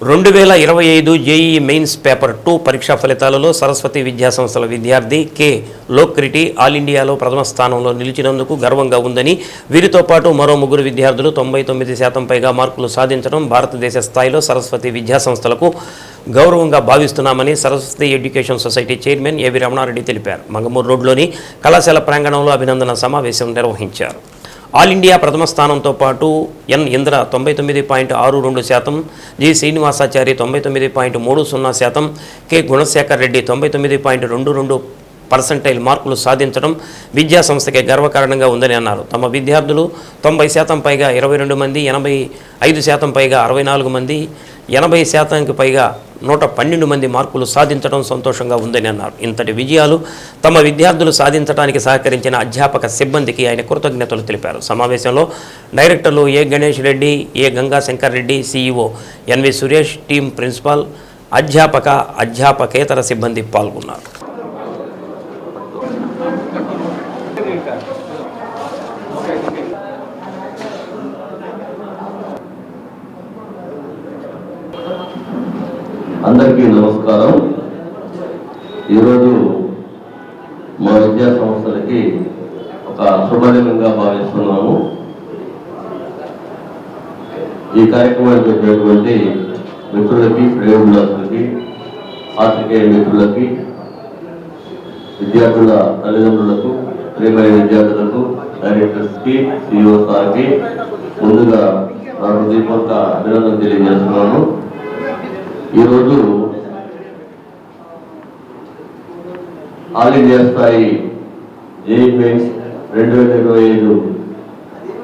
రెండు వేల ఇరవై ఐదు జేఈఈ మెయిన్స్ పేపర్ టూ పరీక్షా ఫలితాలలో సరస్వతి విద్యా సంస్థల విద్యార్థి కె లోక్రిటి ఆల్ ఇండియాలో ప్రథమ స్థానంలో నిలిచినందుకు గర్వంగా ఉందని వీరితో పాటు మరో ముగ్గురు విద్యార్థులు తొంభై తొమ్మిది శాతం పైగా మార్కులు సాధించడం భారతదేశ స్థాయిలో సరస్వతి విద్యా సంస్థలకు గౌరవంగా భావిస్తున్నామని Saraswati education society chairman AV Ramana Reddy తెలిపారు. మంగమూరు రోడ్లోని కళాశాల ప్రాంగణంలో అభినందన సమావేశం నిర్వహించారు. ఆల్ ఇండియా ప్రథమ స్థానంతో పాటు ఎన్ ఇంద్ర తొంభై తొమ్మిది పాయింట్ ఆరు రెండు శాతం జి శ్రీనివాసాచారి తొంభై తొమ్మిది పాయింట్ మూడు సున్నా శాతం కె గుణశేఖర్ రెడ్డి తొంభై తొమ్మిది పాయింట్ రెండు రెండు పర్సంటైల్ మార్కులు సాధించడం విద్యా సంస్థకే గర్వకారణంగా ఉందని అన్నారు. తమ విద్యార్థులు తొంభై శాతం పైగా ఇరవై రెండు మంది ఎనభై ఐదు శాతం పైగా అరవై నాలుగు మంది ఎనభై శాతానికి పైగా నూట పన్నెండు మంది మార్కులు సాధించడం సంతోషంగా ఉందని అన్నారు. ఇంతటి విజయాలు తమ విద్యార్థులు సాధించడానికి సహకరించిన అధ్యాపక సిబ్బందికి ఆయన కృతజ్ఞతలు తెలిపారు. సమావేశంలో డైరెక్టర్లు A Ganesh Reddy A Ganga Shankar Reddy CEO NV Suresh team principal అధ్యాపక అధ్యాపకేతర సిబ్బంది పాల్గొన్నారు. అందరికీ నమస్కారం. ఈరోజు మా విద్యా సంస్థలకి ఒక శుభదినంగా భావిస్తున్నాము. ఈ కార్యక్రమానికి వచ్చినటువంటి మిత్రులకి శ్రేయోభిలాసులకి పాత్రికేయ మిత్రులకి విద్యార్థుల తల్లిదండ్రులకు ప్రేమైన విద్యార్థులకు డైరెక్టర్స్కి సిఇఓ సార్కి ముందుగా నా హృదయపూర్వక అభినందన తెలియజేస్తున్నాను. ఈరోజు ఆల్ ఇండియా స్థాయి జేఈ మెయిన్స్ రెండు వేల ఇరవై ఐదు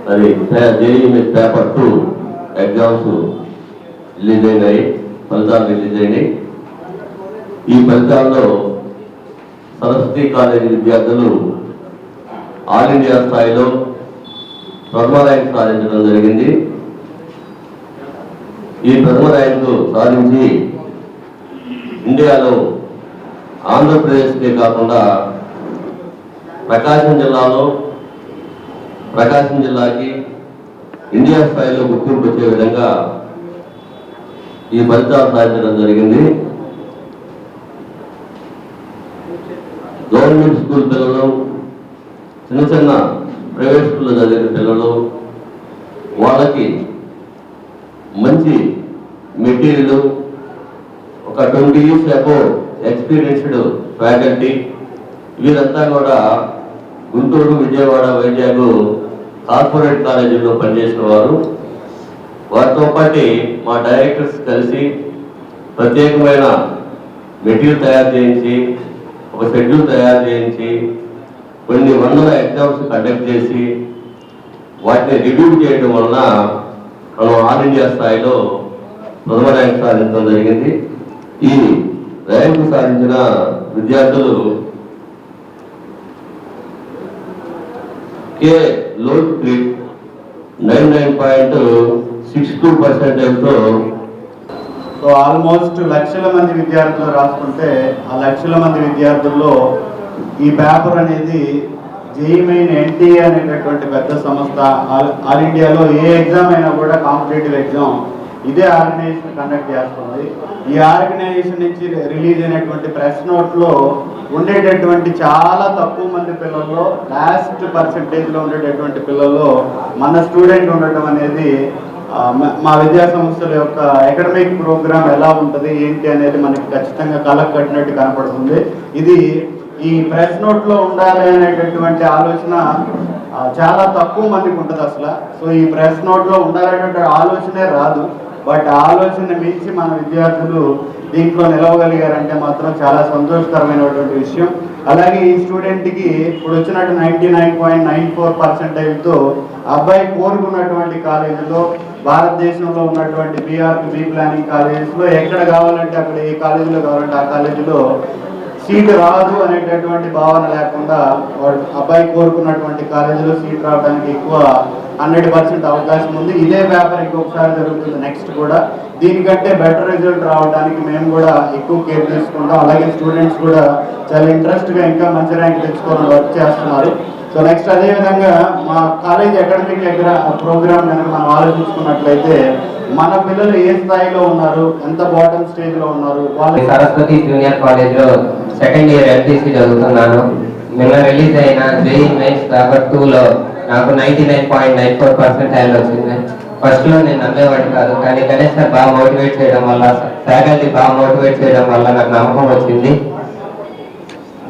మరి JEE paper two exams release అయినాయి ఫలితాలు రిలీజ్ అయినాయి. ఈ ఫలితాల్లో సరస్వతి కాలేజీ విద్యార్థులు ఆల్ ఇండియా స్థాయిలో ప్రథమ ర్యాంక్ సాధించడం జరిగింది. ఈ ప్రథమ ర్యాంకు సాధించి ఇండియాలో ఆంధ్రప్రదేశ్కే కాకుండా ప్రకాశం జిల్లాలో ప్రకాశం జిల్లాకి ఇండియా స్థాయిలో గుర్తింపు వచ్చే విధంగా ఈ ఫలితాలు సాధించడం జరిగింది. గవర్నమెంట్ స్కూల్ పిల్లలు చిన్న చిన్న ప్రైవేట్ స్కూల్లో చదివిన పిల్లలు వాళ్ళకి మంచి మెటీరియల్ ఒక twenty years above experienced faculty. వీరంతా కూడా గుంటూరు విజయవాడ వైజాగ్ కార్పొరేట్ కాలేజీల్లో పనిచేసిన వారు వారితో పాటు మా డైరెక్టర్స్ కలిసి ప్రత్యేకమైన మెటీరియల్ తయారు చేయించి ఒక షెడ్యూల్ తయారు చేయించి కొన్ని వందల ఎగ్జామ్స్ కండక్ట్ చేసి వాటిని రివ్యూ చేయడం వలన మనం ఆల్ ఇండియా స్థాయిలో ప్రథమ ర్యాంక్ సాధించడం జరిగింది. ఈ ర్యాంకు సాధించిన విద్యార్థులు కే లోడ్ crit nine nine point six two పర్సెంటేజ్తో so almost లక్షల మంది విద్యార్థులు రాసుకుంటే ఆ లక్షల మంది విద్యార్థుల్లో ఈ పేపర్ అనేది జేఈ ఎన్టీ ఎన్టీఏ అనేటటువంటి పెద్ద సంస్థ ఆల్ ఆల్ ఇండియాలో ఏ ఎగ్జామ్ అయినా కూడా కాంపిటేటివ్ ఎగ్జామ్ ఇదే ఆర్గనైజేషన్ కండక్ట్ చేస్తుంది. ఈ ఆర్గనైజేషన్ నుంచి రిలీజ్ అయినటువంటి ప్రెస్ నోట్లో ఉండేటటువంటి చాలా తక్కువ మంది పిల్లల్లో లాస్ట్ పర్సంటేజ్లో ఉండేటటువంటి పిల్లల్లో మన స్టూడెంట్ ఉండటం అనేది మా విద్యా సంస్థల యొక్క అకాడమిక్ ప్రోగ్రామ్ ఎలా ఉంటుంది ఏంటి అనేది మనకి ఖచ్చితంగా కళ్ళకు కట్టినట్టు కనపడుతుంది. ఇది ఈ ప్రెస్ నోట్లో ఉండాలి అనేటటువంటి ఆలోచన చాలా తక్కువ మందికి ఉంటుంది అసలు. సో ఈ ప్రెస్ నోట్లో ఉండాలనేటువంటి ఆలోచనే రాదు. బట్ ఆలోచన మించి మన విద్యార్థులు దీంట్లో నిలవగలిగారంటే మాత్రం చాలా సంతోషకరమైనటువంటి విషయం. అలాగే ఈ స్టూడెంట్కి ఇప్పుడు వచ్చినట్టు ninety nine point nine four పర్సెంటేజ్తో అబ్బాయి కోరుకున్నటువంటి కాలేజీలో భారతదేశంలో ఉన్నటువంటి బీఆర్పి బీ ప్లానింగ్ కాలేజెస్లో ఎక్కడ కావాలంటే అక్కడ ఏ కాలేజీలో కావాలంటే ఆ కాలేజీలో సీట్ రాదు అనేటటువంటి భావన లేకుండా వాడు అబ్బాయి కోరుకున్నటువంటి కాలేజీలో సీట్ రావడానికి ఎక్కువ హండ్రెడ్ పర్సెంట్ అవకాశం ఉంది. ఇదే పేపర్ ఇంకొకసారి జరుగుతుంది నెక్స్ట్ కూడా. దీనికంటే బెటర్ రిజల్ట్ రావడానికి మేము కూడా ఎక్కువ కేర్ తీసుకుంటాం. అలాగే స్టూడెంట్స్ కూడా చాలా ఇంట్రెస్ట్గా ఇంకా మంచి ర్యాంక్ తెచ్చుకోవాలని వర్క్ చేస్తున్నారు. సో నెక్స్ట్ అదే విధంగా మా కాలేజ్ అకాడమిక్ ప్రోగ్రామ్ కనుక మనం ఆలోచించుకున్నట్లయితే మన పిల్లలు ఏ స్థాయిలో ఉన్నారు ఎంత బాటమ్ స్టేజ్లో ఉన్నారు వాళ్ళు సరస్వతి జూనియర్ కాలేజ్లో సెకండ్ ఇయర్ ఎల్టీసీ చదువుతున్నాను. నిన్న రిలీజ్ అయిన జేఈ మెయిన్స్ పేపర్ టూ లో నాకు ninety nine point nine four percent వచ్చింది. ఫస్ట్లో నేను నమ్మేవాడు కాదు కానీ గణేష్ సార్ బాగా మోటివేట్ చేయడం వల్ల ఫ్యాకల్టీ బాగా మోటివేట్ చేయడం వల్ల నాకు నమ్మకం వచ్చింది.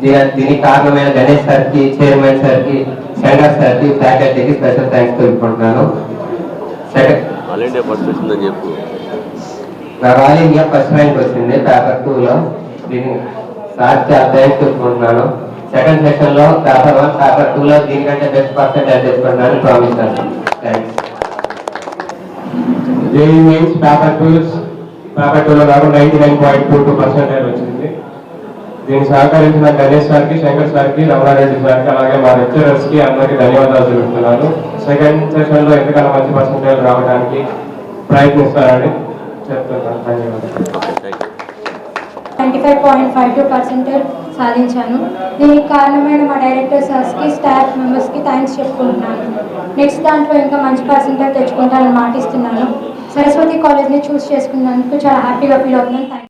దీనికి కారణమైన గణేష్ సార్కి చైర్మన్ సార్కి శంకర్ సార్కి ఫ్యాకల్టీకి స్పెషల్ థ్యాంక్స్ తెలుపుకుంటున్నాను. Second all India first rank వచ్చింది పేపర్ టూ లో దీని సార్ థ్యాంక్స్ చెప్పుకుంటున్నాను సెకండ్ సెక్షన్లో పేపర్ వన్ పేపర్ టూ లో దీనికంటే best percentage తెచ్చుకుంటున్నాను promise thanks JEE mains paper two paper టూలో నాకు ninety nine point two two percentage వచ్చింది. దీనికి సహకరించిన గణేష్ సార్కి శంకర్ సార్కి రమణారెడ్డి సార్కి అలాగే మా లెక్చరర్స్కి అందరికీ ధన్యవాదాలు తెలుపుతున్నాను. సెకండ్ సెషన్లో ఎంతకన్నా మంచి పర్సెంటేజ్ రావడానికి ప్రయత్నిస్తారని చెప్తున్నాను. ధన్యవాదాలు. Twenty five point five two percentage సాధించాను. దీనికి కారణమైన మా డైరెక్టర్ సార్స్కి స్టాఫ్ మెంబర్స్కి థ్యాంక్స్ చెప్పుకుంటున్నాను. నెక్స్ట్ దాంట్లో ఇంకా మంచి పర్సెంటేజ్ తెచ్చుకుంటానని మాటిస్తున్నాను. సరస్వతి కాలేజ్ని చూస్ చేసుకున్నందుకు చాలా హ్యాపీగా ఫీల్ అవుతున్నాను.